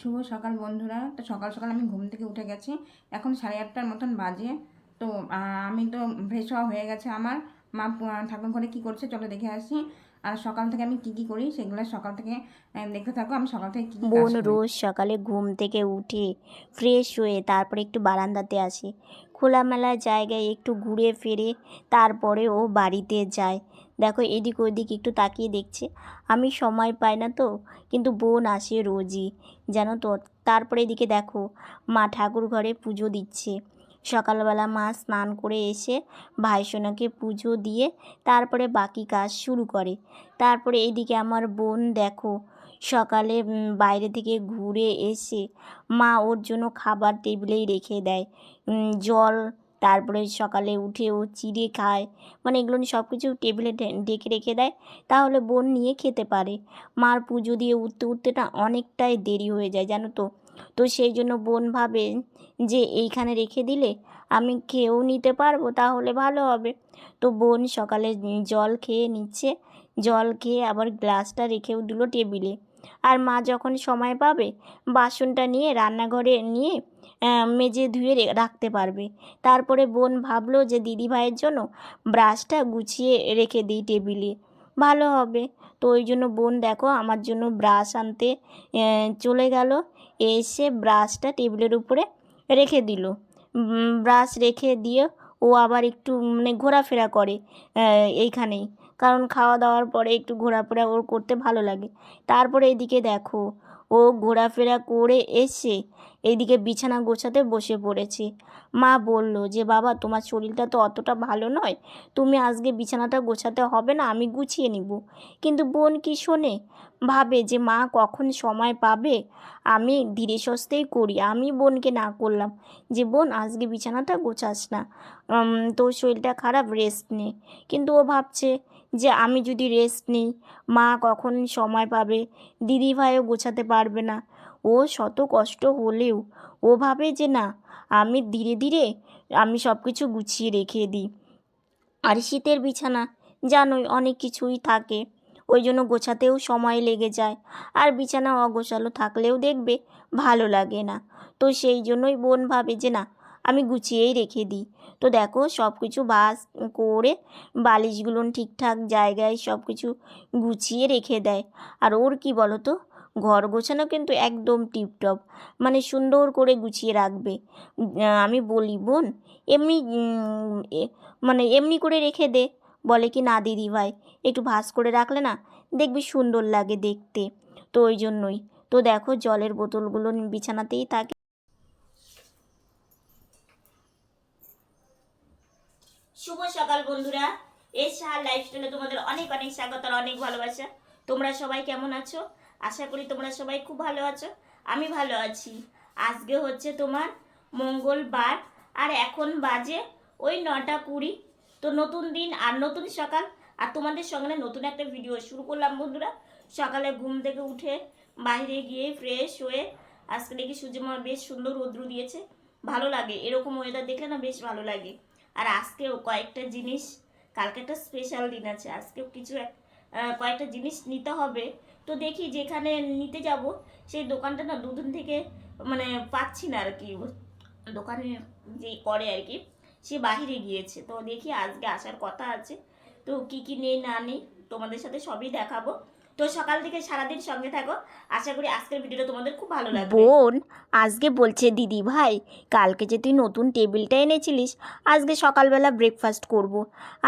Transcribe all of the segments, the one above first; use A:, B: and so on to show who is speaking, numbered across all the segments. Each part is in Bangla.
A: শুভ সকাল বন্ধুরা। তো সকাল সকাল আমি ঘুম থেকে উঠে গেছি। এখন সাড়ে আটটার মতন বাজে। তো আমি তো ফ্রেশ হওয়া হয়ে গেছে আমার। মা ঠাকুর ঘরে কী করছে চলো দেখে আসি। আর সকাল থেকে আমি কি কি করি সেগুলো সকাল থেকে দেখে দেখতে থাকো। আমি সকাল থেকে
B: বোন রোজ সকালে ঘুম থেকে উঠে ফ্রেশ হয়ে তারপরে একটু বারান্দাতে আসে। খোলামেলা জায়গায় একটু ঘুরে ফিরে তারপরে ও বাড়িতে যায়। দেখো, এদিক ওদিক একটু তাকিয়ে দেখছে। আমি সময় পাই না তো, কিন্তু বোন আসে রোজই জানো তো তারপরে এদিকে দেখো, মা ঠাকুর ঘরে পুজো দিচ্ছে। সকালবেলা মা স্নান করে এসে ভাইসোনাকে পুজো দিয়ে তারপরে বাকি কাজ শুরু করে। তারপরে এদিকে আমার বোন দেখো সকালে বাইরে থেকে ঘুরে এসে মা ওর জন্য খাবার টেবিলেই রেখে দেয়। জল, তারপরে সকালে উঠে ও চিড়ে খায়। মানে এগুলো সব কিছু টেবিলে ঢেকে রেখে দেয়। তাহলে বোন নিয়ে খেতে পারে। মার পুজো দিয়ে উঠতে উঠতে না অনেকটাই দেরি হয়ে যায়, জানো তো। তো সেই জন্য বোন ভাবে যে এইখানে রেখে দিলে আমি খেয়েও নিতে পারব, তাহলে ভালো হবে। তো বোন সকালে জল খেয়ে নিচ্ছে। জল খেয়ে আবার গ্লাসটা রেখেও দিল টেবিলে। আর মা যখন সময় পাবে, বাসনটা নিয়ে রান্নাঘরে নিয়ে মেজে ধুয়ে রাখতে পারবে। তারপরে বোন ভাবলো যে দিদি ভাইয়ের জন্য ব্রাশটা গুছিয়ে রেখে দিই টেবিলে। ভালো হবে। তো ওই জন্য বোন দেখো আমার জন্য ব্রাশ আনতে চলে গেল। এসে ব্রাশটা টেবিলের উপরে রেখে দিল। ব্রাশ রেখে দিয়ে ও আবার একটু মানে ঘোরাফেরা করে এইখানেই। কারণ খাওয়া দাওয়ার পরে একটু ঘোরাফেরা ওর করতে ভালো লাগে। তারপরে এদিকে দেখো, ও ঘোরাফেরা করে এসে এইদিকে বিছানা গোছাতে বসে পড়েছে। মা বলল যে, বাবা, তোমার শরীরটা তো অতটা ভালো নয়। তুমি আজকে বিছানাটা গোছাতে হবে না, আমি গুছিয়ে নিব। কিন্তু বোন কি শোনে? ভাবে যে, মা, কখন সময় পাবে? আমি ধীরে সস্তেই করি। আমি বোনকে না করলাম যে, বোন, আজকে বিছানাটা গোছাস না। তোর শরীরটা খারাপ রেস্ট নে। কিন্তু ও ভাবছে যে আমি যদি রেস্ট নিই, মা কখন সময় পাবে দিদি ভাইও গোছাতে পারবে না। ও শত কষ্ট হলেও, ও ভাবে যে না, আমি ধীরে ধীরে আমি সব কিছু গুছিয়ে রেখে দিই। আর শীতের বিছানা, জানোই অনেক কিছুই থাকে, ওই জন্য গোছাতেও সময় লেগে যায়। আর বিছানা অগোছালো থাকলেও দেখবে ভালো লাগে না। তো সেই জন্যই বোন ভাবে যে না আমি গুছিয়েই রেখে দিই। তো দেখো সব কিছু বাস করে বালিশগুলো ঠিকঠাক জায়গায় সব কিছু গুছিয়ে রেখে দেয়। আর ওর কি বলো তো ঘর গোছানো কিন্তু একদম টিপটপ। মানে সুন্দর করে গুছিয়ে রাখবে। আমি বলি, বোন, এমনি মানে এমনি করে রেখে দে। বলে কি, না দিদি ভাই, একটু ভাস করে রাখলে না দেখবি সুন্দর লাগে দেখতে। তো ওই জন্যই। তো দেখো জলের বোতলগুলো বিছানাতেই থাকে। শুভ সকাল বন্ধুরা। এই সাহার লাইফস্টাইলে তোমাদের অনেক অনেক স্বাগত আর অনেক ভালোবাসা। তোমরা সবাই কেমন আছো? আশা করি তোমরা সবাই খুব ভালো আছো। আমি ভালো আছি। আজকে হচ্ছে তোমার মঙ্গলবার আর এখন বাজে ওই নটা কুড়ি। তো নতুন দিন আর নতুন সকাল। আর তোমাদের সঙ্গে নতুন একটা ভিডিও শুরু করলাম বন্ধুরা। সকালে ঘুম থেকে উঠে বাইরে গিয়ে ফ্রেশ হয়ে আজকে দেখি সূর্যমা বেশ সুন্দর রৌদ্র দিয়েছে। ভালো লাগে। এরকম ওয়েদার দেখলে না বেশ ভালো লাগে। আর আজকেও কয়েকটা জিনিস, কালকে একটা স্পেশাল দিন আছে, আজকেও কিছু এক কয়েকটা জিনিস নিতে হবে। তো দেখি যেখানে নিতে যাব, সেই দোকানটা না দুদিন থেকে মানে পাচ্ছি না আর কি দোকানে যে করে আর কি সে বাহিরে গিয়েছে। তো দেখি আজকে আসার কথা আছে। তো কি কি নেই না নেই তোমাদের সাথে সবই দেখাবো। তো সকাল থেকে সারাদিন সঙ্গে থাকো। আশা করি আজকের ভিডিওটা তোমাদের খুব ভালো লাগবে। বোন, আজকে বলছে দিদি, ভাই, কালকে যে তুই নতুন টেবিলটা এনেছিলিস, আজকে সকালবেলা ব্রেকফাস্ট করব।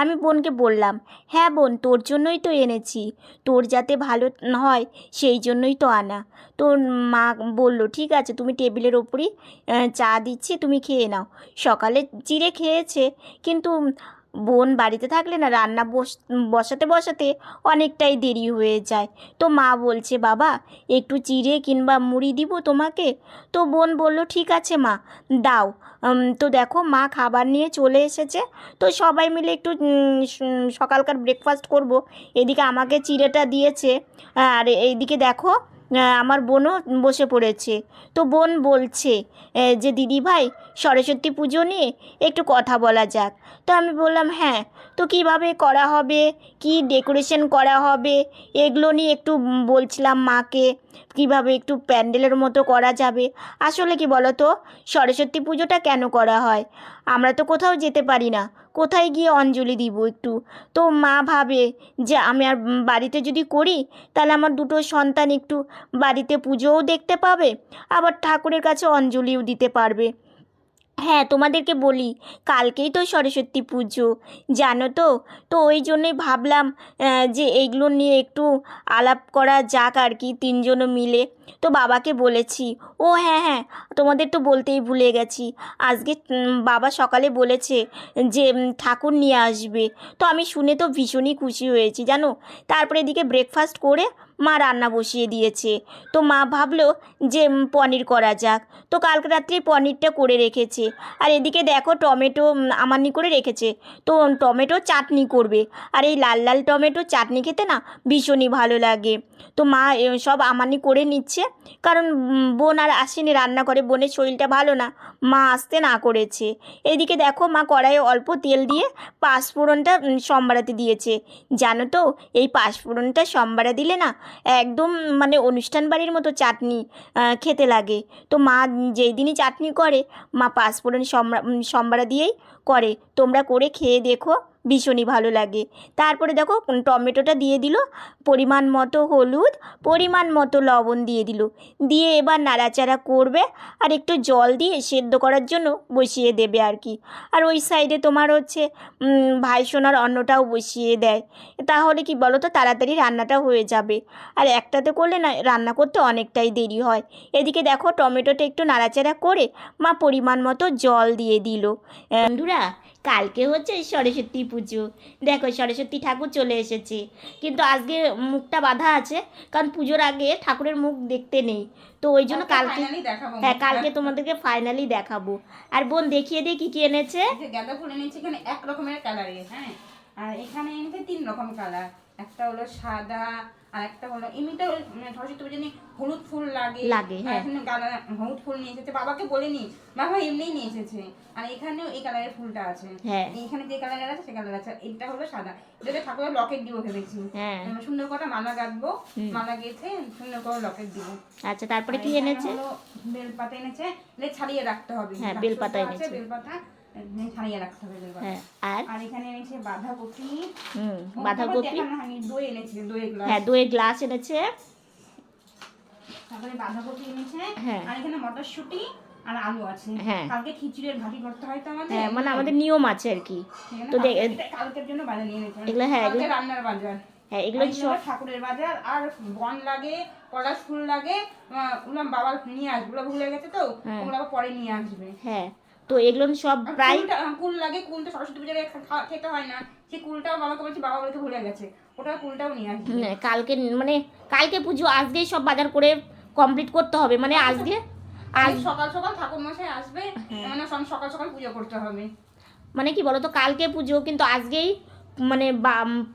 B: আমি বোনকে বললাম হ্যাঁ বোন, তোর জন্যই তো এনেছি। তোর যাতে ভালো হয়, সেই জন্যই তো আনা। তোর মা বলল, ঠিক আছে, তুমি টেবিলের ওপরই চা দিচ্ছি, তুমি খেয়ে নাও। সকালে চিড়ে খেয়েছে, কিন্তু বোন বাড়িতে থাকলে না রান্না বস, বসাতে বসাতে অনেকটাই দেরি হয়ে যায়। তো মা বলছে, বাবা, একটু চিড়ে কিংবা মুড়ি দিব তোমাকে? তো বোন বলল, ঠিক আছে মা, দাও। তো দেখো মা খাবার নিয়ে চলে এসেছে। তো সবাই মিলে একটু সকালকার ব্রেকফাস্ট করব। এদিকে আমাকে চিড়েটা দিয়েছে। আর এইদিকে দেখো আমার বোনও বসে পড়েছে। তো বোন বলছে যে দিদি ভাই সরস্বতী পুজো নিয়ে একটু কথা বলা যাক। তো আমি বললাম হ্যাঁ তো কীভাবে করা হবে? কি ডেকোরেশন করা হবে? এগুলো নিয়ে একটু বলছিলাম মাকে। কীভাবে একটু প্যান্ডেলের মতো করা যাবে? আসলে কি বলো তো সরস্বতী পুজোটা কেন করা হয়? আমরা তো কোথাও যেতে পারি না। কোথায় গিয়ে অঞ্জলি দিব একটু? তো মা ভাবে যে আমি আর বাড়িতে যদি করি, তাহলে আমার দুটো সন্তান একটু বাড়িতে পুজোও দেখতে পাবে, আবার ঠাকুরের কাছে অঞ্জলিও দিতে পারবে। হ্যাঁ তোমাদেরকে বলি, কালকেই তো সরস্বতী পুজো। জানো তো? তো ওই জন্যই ভাবলাম যে এইগুলো নিয়ে একটু আলাপ করা যাক আর কি তিনজনে মিলে। তো বাবাকে বলেছি, ও হ্যাঁ হ্যাঁ তোমাদের তো বলতেই ভুলে গেছি। আজকে বাবা সকালে বলেছে যে ঠাকুর নিয়ে আসবে। তো আমি শুনে তো ভীষণই খুশি হয়েছি, জানো? তারপরে এদিকে ব্রেকফাস্ট করে মা রান্না বসিয়ে দিয়েছে। তো মা ভাবলো যে পনির করা যাক। তো কালকে রাত্রে পনিরটা করে রেখেছে। আর এদিকে দেখো টমেটো আমানি করে রেখেছে। তো টমেটো চাটনি করবে। আর এই লাল লাল টমেটো চাটনি খেতে না ভীষণই ভালো লাগে। তো মা সব আমানি করে নিচ্ছে। কারণ বোন আর আসেনি রান্না করে। বোনের শরীরটা ভালো না। মা আসতে না করেছে। এদিকে দেখো মা কড়াইয়ে অল্প তেল দিয়ে পাঁচফোড়নটা উম, সম্বারাতে দিয়েছে। জানো তো এই পাঁচফোড়নটা সম্বারা দিলে না একদম মানে অনুষ্ঠান বাড়ির মতো চাটনি খেতে লাগে। তো মা যেই দিনই চাটনি করে, মা পাঁচফোড়ন সম্বারা দিয়েই করে। তোমরা করে খেয়ে দেখো। ভীষণই ভালো লাগে। তারপরে দেখো, টমেটোটা দিয়ে দিল, পরিমাণ মতো হলুদ, পরিমাণ মতো লবণ দিয়ে দিল। দিয়ে এবার নাড়াচাড়া করবে আর একটু জল দিয়ে সেদ্ধ করার জন্য বসিয়ে দেবে আর কি। আর ওই সাইডে তোমার হচ্ছে ভাই সোনার অন্নটাও বসিয়ে দেয়। তাহলে কি বলো তো তাড়াতাড়ি রান্নাটা হয়ে যাবে। আর একটাতে করলে না, রান্না করতে অনেকটাই দেরি হয়। এদিকে দেখো, টমেটোটা একটু নাড়াচাড়া করে মা পরিমাণ মতো জল দিয়ে দিল। বন্ধুরা কালকে হচ্ছে সরস্বতী পুজো। দেখো সরস্বতী ঠাকুর চলে এসেছে। কিন্তু আজকে মুখটা বাঁধা আছে কারণ পুজোর আগে ঠাকুরের মুখ দেখতে নেই। তো ওই জন্য কালকে হ্যাঁ কালকে তোমাদেরকে ফাইনালি দেখাবো। আর বোন দেখিয়ে দিয়ে কি কি এনেছে।
A: গাঁদা ফুল এনেছে এখানে এক রকমের কালারে হ্যাঁ? আর এখানে এনেছে তিন রকম কালার একটা হলো সাদা আর একটা হলো এমনিতে মানে সরস্বতী পুজো হলুদ ফুল লাগে।
B: লাগে, হ্যাঁ।
A: এখানে গাঁদা হলুদ ফুল নিয়ে এসেছে বাবাকে বলিনি বাবা এমনিই নিয়ে এসেছে। আর এখানেও এই কালারের ফুলটা আছে।
B: হ্যাঁ।
A: এখানে যে কালার আছে সে কালার আছে। এটা হলো সাদা। এটাতে ঠাকুরের লকেট দিব ভেবেছি সুন্দর করে মালা গাঁথবো মালা গেঁথে সুন্দর করে লকেট দিব।
B: আচ্ছা তারপরে কি এনেছে?
A: বেলপাতা এনেছে। এটা ছাড়িয়ে রাখতে হবে।
B: হ্যাঁ, বেলপাতা এনেছে।
A: বেলপাতা। ছাড়িয়ে রাখতে হবে
B: হ্যাঁ আর?
A: আর এখানে এনেছে বাঁধাকপি
B: হুম বাঁধাকপি?
A: তারপর দই এনেছে দই গ্লাস
B: হ্যাঁ দই গ্লাস এনেছে।
A: তারপরে বাঁধাকপি এনেছে
B: হ্যাঁ।
A: আর এখানে মটরশুঁটি আর আলু আছে।
B: হ্যাঁ।
A: কালকে খিচুড়ির ভাজি করতে হয় তো আমাদের।
B: হ্যাঁ মানে আমাদের নিয়ম আছে আর কি। তো
A: কালকের জন্য বাজার নিয়ে
B: এগুলো হ্যাঁ, এগুলো-
A: রান্নার বাজার।
B: হ্যাঁ এগুলো
A: ঠাকুরের বাজার আর বন লাগে পলাশ ফুল লাগে ওগুলো বাবা নিয়ে আসবে ওগুলো ভুলে গেছে তো। ওগুলো আবার পরে নিয়ে আসবে।
B: হ্যাঁ। তো এগুলো সব প্রায়
A: কুল লাগে কুল তো সরস্বতী পুজোর খেতে হয় না। সেই কুলটাও বাবাকে বলছি বাবা বলতে ভুলে গেছে। ওটা কুলটাও নিয়ে আসবে।
B: হুম, কালকে মানে কালকে পুজো আজকেই সব বাজার করে কমপ্লিট করতে হবে। মানে আজকে আজ
A: সকাল সকাল ঠাকুর মশাই আসবে
B: হ্যাঁ।
A: মানে সব সকাল সকাল পুজো করতে হবে।
B: মানে কি বলতো কালকে পুজো কিন্তু আজকেই মানে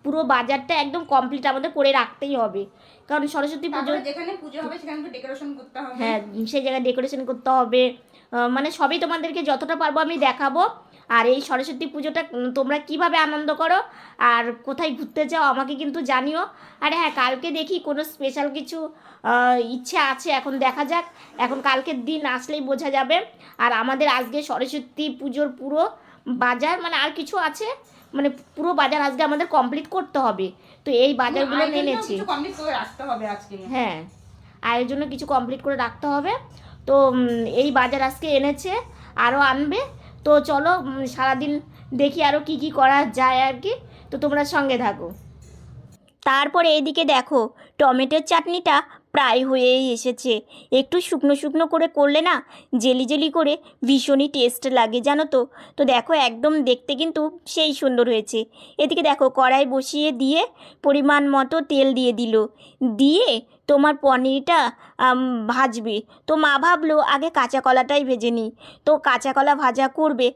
B: পুরো বাজারটা একদম কমপ্লিট আমাদের করে রাখতেই হবে। কারণ সরস্বতী পুজো
A: যেখানে পুজো হবে সেখানে ডেকোরেশন করতে হবে।
B: হ্যাঁ সেই জায়গায় ডেকোরেশন করতে হবে। মানে সবই তোমাদেরকে যতটা পারব আমি দেখাবো। আর এই সরস্বতী পুজোটা তোমরা কীভাবে আনন্দ করো আর কোথায় ঘুরতে যাও আমাকে কিন্তু জানিও। আর হ্যাঁ কালকে দেখি কোনো স্পেশাল কিছু ইচ্ছে আছে এখন দেখা যাক। এখন কালকের দিন আসলেই বোঝা যাবে। আর আমাদের আজকে সরস্বতী পুজোর পুরো বাজার মানে আর কিছু আছে? মানে পুরো বাজার আজকে আমাদের কমপ্লিট করতে হবে। তো এই বাজারগুলো এনেছি। হ্যাঁ আয়ের জন্য কিছু কমপ্লিট করে রাখতে হবে। তো এই বাজার আজকে এনেছে আরও আনবে। তো চলো সারাদিন দেখি আরও কি কি করা যায় আর কি। তো তোমরা সঙ্গে থাকো। তারপরে এদিকে দেখো, টমেটোর চাটনিটা প্রায় হয়েই এসেছে। একটু শুকনো শুকনো করে করলে না, জেলি জেলি করে ভীষণই টেস্ট লাগে, জানো তো। তো দেখো, একদম দেখতে কিন্তু সেই সুন্দর হয়েছে। এদিকে দেখো, কড়াই বসিয়ে দিয়ে পরিমাণ মতো তেল দিয়ে দিল। দিয়ে তোমার পনিরটা ভাজবে। তো মা ভাবলো, আগে কাঁচা কলাটাই ভেজে নিই। তো কাঁচা কলা ভাজা করবে,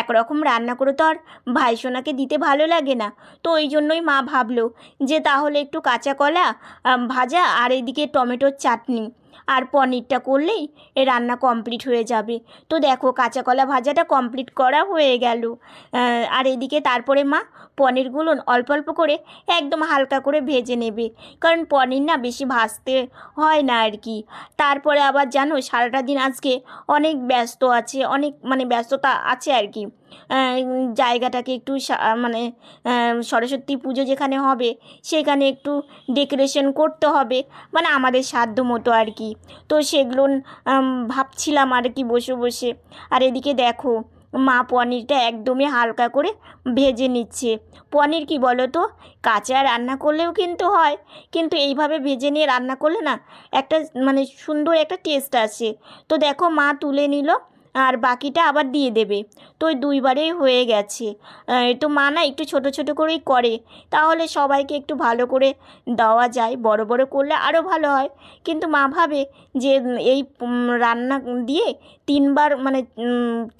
B: একরকম রান্না করে তো আর ভাইসোনাকে দিতে ভালো লাগে না। তো ওই জন্যই মা ভাবলো যে তাহলে একটু কাঁচা কলা ভাজা আর এদিকে টমেটোর চাটনি। আর পনিরটা করলেই এ রান্না কমপ্লিট হয়ে যাবে। তো দেখো কাঁচা কলা ভাজাটা কমপ্লিট করা হয়ে গেল। আর এদিকে তারপরে মা পনিরগুলো অল্প অল্প করে একদম হালকা করে ভেজে নেবে। কারণ পনির না বেশি ভাজতে হয় না আর কি। তারপরে আবার জানো সারাটা দিন আজকে অনেক ব্যস্ত আছে, অনেক মানে ব্যস্ততা আছে আর কি। জায়গাটাকে একটু মানে সরস্বতী পুজো যেখানে হবে, সেখানে একটু ডেকোরেশন করতে হবে। মানে আমাদের সাধ্য মতো আর কি। তো সেগুলো ভাবছিলাম আর কি বসে বসে। আর এদিকে দেখো, মা পনিরটা একদমই হালকা করে ভেজে নিচ্ছে। পনির কি বলো তো কাঁচা রান্না করলেও কিন্তু হয়, কিন্তু এইভাবে ভেজে নিয়ে রান্না করলে না, একটা মানে সুন্দর একটা টেস্ট আসে। তো দেখো মা তুলে নিল আর বাকিটা আবার দিয়ে দেবে। তো ওই দুইবারেই হয়ে গেছে। তো মা না একটু ছোট ছোট করেই করে। তাহলে সবাইকে একটু ভালো করে দেওয়া যায়, বড় বড় করলে আরও ভালো হয়। কিন্তু মা ভাবে যে এই রান্না দিয়ে তিনবার মানে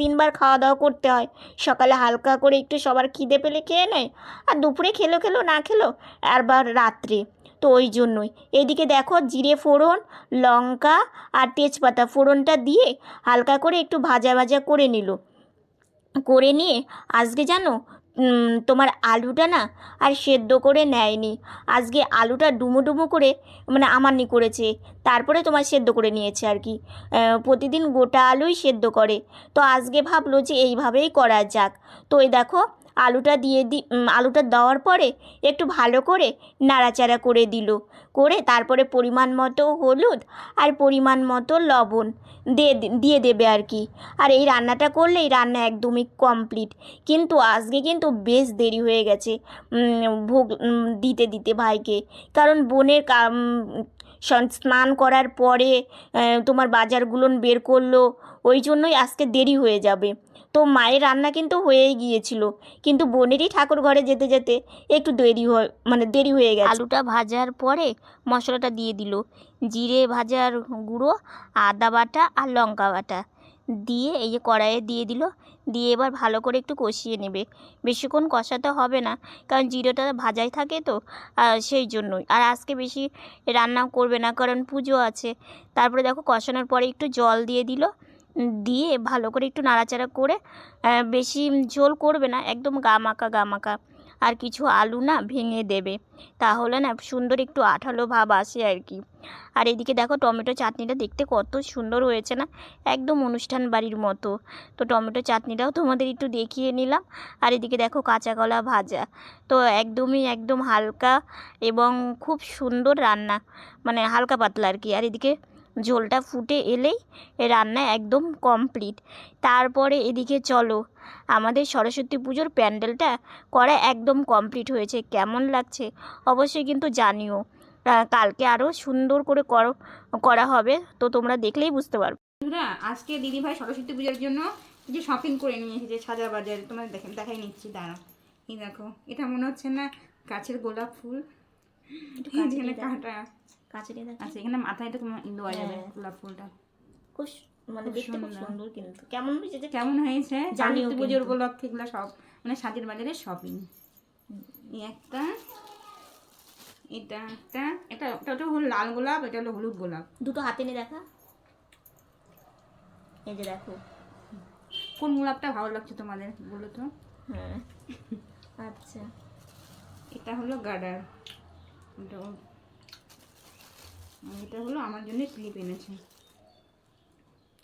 B: তিনবার খাওয়া দাওয়া করতে হয়। সকালে হালকা করে একটু সবার খিদে পেলে খেয়ে নেয়, আর দুপুরে খেলো খেলো না খেলো, আবার রাত্রে। তো ওই জন্যই। এদিকে দেখো জিরে ফোড়ন, লঙ্কা আর তেজপাতা। ফোড়নটা দিয়ে হালকা করে একটু ভাজা ভাজা করে নিল। করে নিয়ে আজকে জানো তোমার আলুটা না আর সেদ্ধ করে নেয়নি। আজকে আলুটা ডুমো ডুমো করে মানে আমারনি করেছে। তারপরে তোমার সেদ্ধ করে নিয়েছে আর কি। প্রতিদিন গোটা আলুই সেদ্ধ করে। তো আজকে ভাবলো যে এইভাবেই করা যাক। তো এই দেখো আলুটা দিয়ে দি আলুটা দেওয়ার পরে একটু ভালো করে নাড়াচাড়া করে দিল। করে তারপরে পরিমাণ মতো হলুদ আর পরিমাণ মতো লবণ দিয়ে দিয়ে দেবে আর কি। আর এই রান্নাটা করলে এই রান্না একদমই কমপ্লিট কিন্তু আজকে কিন্তু বেশ দেরি হয়ে গেছে ভোগ দিতে দিতে ভাইকে। কারণ বোনের স্নান করার পরে তোমার বাজারগুলো বের করল, ওই জন্যই আজকে দেরি হয়ে যাবে। তো মায়ের রান্না কিন্তু হয়েই গিয়েছিল। কিন্তু বোনেরই ঠাকুর ঘরে যেতে যেতে একটু দেরি হয় মানে দেরি হয়ে গেছে। আলুটা ভাজার পরে মশলাটা দিয়ে দিল। জিরে ভাজার গুঁড়ো, আদা বাটা আর লঙ্কা বাটা। দিয়ে এই যে কড়াইয়ে দিয়ে দিল। দিয়ে এবার ভালো করে একটু কষিয়ে নেবে। বেশিক্ষণ কষাতে হবে না, কারণ জিরেটা ভাজাই থাকে তো সেই জন্যই। আর আজকে বেশি রান্না করবে না, কারণ পুজো আছে। তারপরে দেখো কষানোর পরে একটু জল দিয়ে দিল। দিয়ে ভালো করে একটু নাড়াচাড়া করে বেশি ঝোল করবে না, একদম গামাকা গামাকা আর কিছু আলু না ভেঙে দেবে, তাহলে না সুন্দর একটু আঠালো ভাব আসে আর কি। আর এদিকে দেখো টমেটো চাটনিটা দেখতে কত সুন্দর হয়েছে না, একদম অনুষ্ঠান বাড়ির মতো। তো টমেটো চাটনিটাও তোমাদের একটু দেখিয়ে নিলাম। আর এদিকে দেখো কাঁচা কলা ভাজা, তো একদমই একদম হালকা এবং খুব সুন্দর রান্না মানে হালকা পাতলা আর কি। আর এদিকে ঝোলটা ফুটে এলেই রান্না একদম কমপ্লিট তারপরে এদিকে চলো আমাদের সরস্বতী পুজোর প্যান্ডেলটা করা একদম কমপ্লিট হয়েছে। কেমন লাগছে অবশ্যই কিন্তু জানিও। কালকে আরও সুন্দর করে করো করা হবে তো তোমরা দেখলেই বুঝতে পারবে।
A: বন্ধুরা আজকে দিদিভাই সরস্বতী পূজার জন্য যে শপিং করে নিয়ে এসেছে সাজা বাজার তোমার দেখেন দেখাই নিচ্ছি দাঁড়া এই দেখো এটা মনে হচ্ছে না গাছের গোলাপ ফুল
B: দেখো।
A: কাঁটা।
B: কাছে নিয়ে।
A: আচ্ছা এখানে মাথায় এটা তোমার দেওয়া যাবে
B: হ্যাঁ।
A: গোলাপ ফুলটা।
B: খুব মানে দেখতে খুব
A: সুন্দর।
B: কিন্তু। কেমন হয়েছে
A: কেমন হয়েছে?
B: জানিও
A: সরস্বতী পুজোর। উপলক্ষে এগুলো সব মানে সাজের বাজারের শপিং এই একটা এটা একটা এটা এটা হলো লাল গোলাপ এটা হলো হলুদ গোলাপ।
B: দুটো হাতে নিয়ে দেখা। এই যে দেখো।
A: কোন গোলাপটা ভালো লাগছে তোমাদের বলো তো?
B: হ্যাঁ। আচ্ছা।
A: এটা হলো গার্ডার এটা হলো আমার জন্য ক্লিপ এনেছে।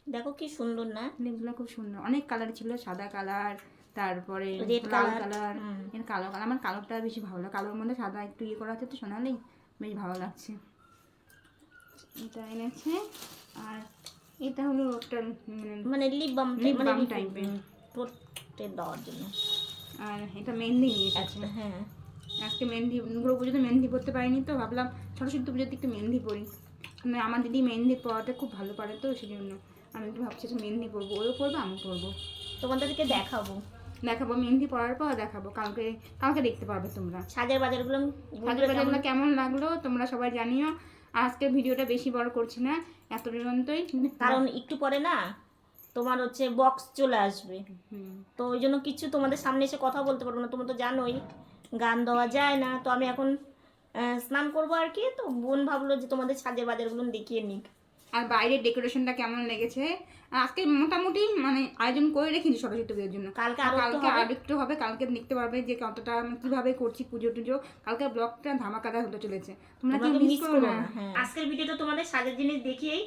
B: দেখো কি সুন্দর না?
A: ক্লিপগুলো খুব সুন্দর। অনেক কালার ছিল সাদা কালার তারপরে লাল কালার। এর কালো কালার। আমার কালোটা বেশি ভালো লাগে। কালোর মধ্যে সাদা একটু ইয়ে করা আছে তো সোনালি বেশ ভালো লাগছে। এটা এনেছে। আর এটা হলো একটা মানে
B: লিপ বাম
A: type এর।
B: হুম, ঠোঁটে দেওয়ার জন্য।
A: আর এটা মেহেন্দি নিয়ে এসেছে
B: আচ্ছা হ্যাঁ।
A: আজকে মেহেন্দি দুর্গা পুজোতে মেহেন্দি পরতে পারিনি তো। ভাবলাম সরস্বতী পুজোতে একটু মেহেন্দি পরি। মানে আমার দিদি মেহেন্দি পরাতে খুব ভালো পারে তো সেই জন্য আমি একটু ভাবছি যে মেহেন্দি পরবো ওও পরবো আমি পরবো।
B: তোমাদেরকে দেখাবো।
A: দেখাবো মেহেন্দি পরার পর দেখাবো কালকে কালকে দেখতে পারবে তোমরা।
B: সাজের বাজারগুলো
A: সাজের বাজারগুলো কেমন লাগল তোমরা সবাই জানিও। আজকে ভিডিওটা বেশি বড় করছি না এত পর্যন্তই।
B: কারণ একটু পরে না তোমার হচ্ছে বক্স চলে আসবে। তো ওই জন্য কিছু তোমাদের সামনে এসে কথা বলতে পারব না তোমরা তো জানোই গান দেওয়া যায় না। তো আমি এখন স্নান করব আর কি তো বোন ভাবলো যে তোমাদের সাজের বাজারগুলো দেখিয়ে নিক।
A: আর বাইরের ডেকোরেশনটা কেমন লেগেছে? আজকে মোটামুটি মানে আয়োজন করে রেখেছি সরস্বতী পুজোর জন্য।
B: কালকে
A: আর
B: আরও
A: কালকে
B: হবে।
A: কালকে দেখতে পারবে যে কতটা আমি কীভাবে করছি পুজো টুজো। কালকে ব্লগটা ধামাকাদার হতে চলেছে। তোমরা
B: তো
A: মিস করো না।
B: হ্যাঁ। আজকের ভিডিওটা তোমাদের সাজের জিনিস দেখিয়েই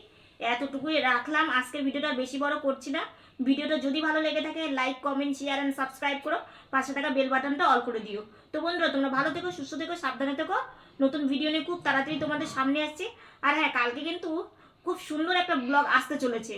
B: এতটুকুই রাখলাম। আজকের ভিডিওটা বেশি বড় করছি না। ভিডিওটা যদি ভালো লেগে থাকে like comment share and subscribe করো। পাশে থাকা বেল বাটনটা অল করে দিও। তো বন্ধুরা, তোমরা ভালো থেকো, সুস্থ থেকো, সাবধানে থেকো। নতুন ভিডিও নিয়ে খুব তাড়াতাড়ি তোমাদের সামনে আসছে। আর হ্যাঁ কালকে কিন্তু খুব সুন্দর একটা ব্লগ আসতে চলেছে।